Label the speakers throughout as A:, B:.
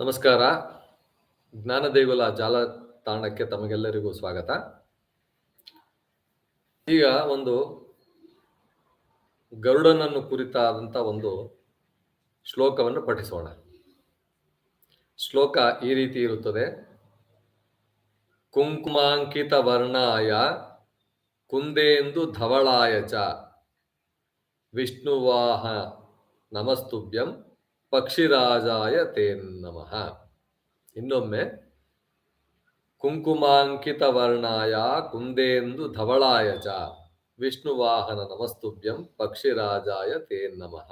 A: ನಮಸ್ಕಾರ. ಜ್ಞಾನದೇಗುಲ ಜಾಲತಾಣಕ್ಕೆ ತಮಗೆಲ್ಲರಿಗೂ ಸ್ವಾಗತ. ಈಗ ಒಂದು ಗರುಡನನ್ನು ಕುರಿತಾದಂಥ ಒಂದು ಶ್ಲೋಕವನ್ನು ಪಠಿಸೋಣ. ಶ್ಲೋಕ ಈ ರೀತಿ ಇರುತ್ತದೆ. ಕುಂಕುಮಾಂಕಿತ ವರ್ಣಾಯ ಕುಂದೇಂದು ಧವಳಾಯ ಚ. ವಿಷ್ಣುವಾಹ ನಮಸ್ತುಭ್ಯಂ ಪಕ್ಷಿರಾಜಾಯ ತೇ ನಮಃ. ಇನ್ನೊಮ್ಮೆ ಕುಂಕುಮಾಂಕಿತ ವರ್ಣಾಯ ಕುಂದೇಂದು ಧವಳಾಯ ಚ ವಿಷ್ಣುವಾಹನ ನಮಸ್ತುಭ್ಯಂ ಪಕ್ಷಿರಾಜಾಯ ತೇ ನಮಃ.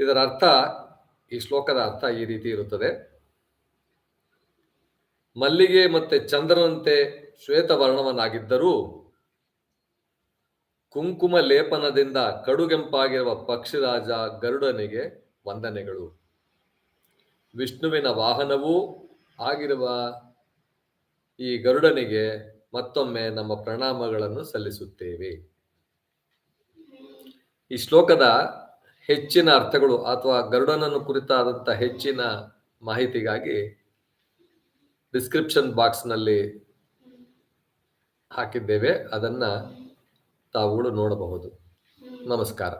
A: ಇದರ ಅರ್ಥ, ಈ ಶ್ಲೋಕದ ಅರ್ಥ ಈ ರೀತಿ ಇರುತ್ತದೆ. ಮಲ್ಲಿಗೆ ಮತ್ತೆ ಚಂದ್ರನಂತೆ ಶ್ವೇತವರ್ಣವನ್ನಾಗಿದ್ದರೂ ಕುಂಕುಮ ಲೇಪನದಿಂದ ಕಡುಗೆಂಪಾಗಿರುವ ಪಕ್ಷಿರಾಜ ಗರುಡನಿಗೆ ವಂದನೆಗಳು. ವಿಷ್ಣುವಿನ ವಾಹನವೂ ಆಗಿರುವ ಈ ಗರುಡನಿಗೆ ಮತ್ತೊಮ್ಮೆ ನಮ್ಮ ಪ್ರಣಾಮಗಳನ್ನು ಸಲ್ಲಿಸುತ್ತೇವೆ. ಈ ಶ್ಲೋಕದ ಹೆಚ್ಚಿನ ಅರ್ಥಗಳು ಅಥವಾ ಗರುಡನನ್ನು ಕುರಿತಾದಂಥ ಹೆಚ್ಚಿನ ಮಾಹಿತಿಗಾಗಿ ಡಿಸ್ಕ್ರಿಪ್ಷನ್ ಬಾಕ್ಸ್ನಲ್ಲಿ ಹಾಕಿದ್ದೇವೆ. ಅದನ್ನು ತಾವುಗಳು ನೋಡಬಹುದು. ನಮಸ್ಕಾರ.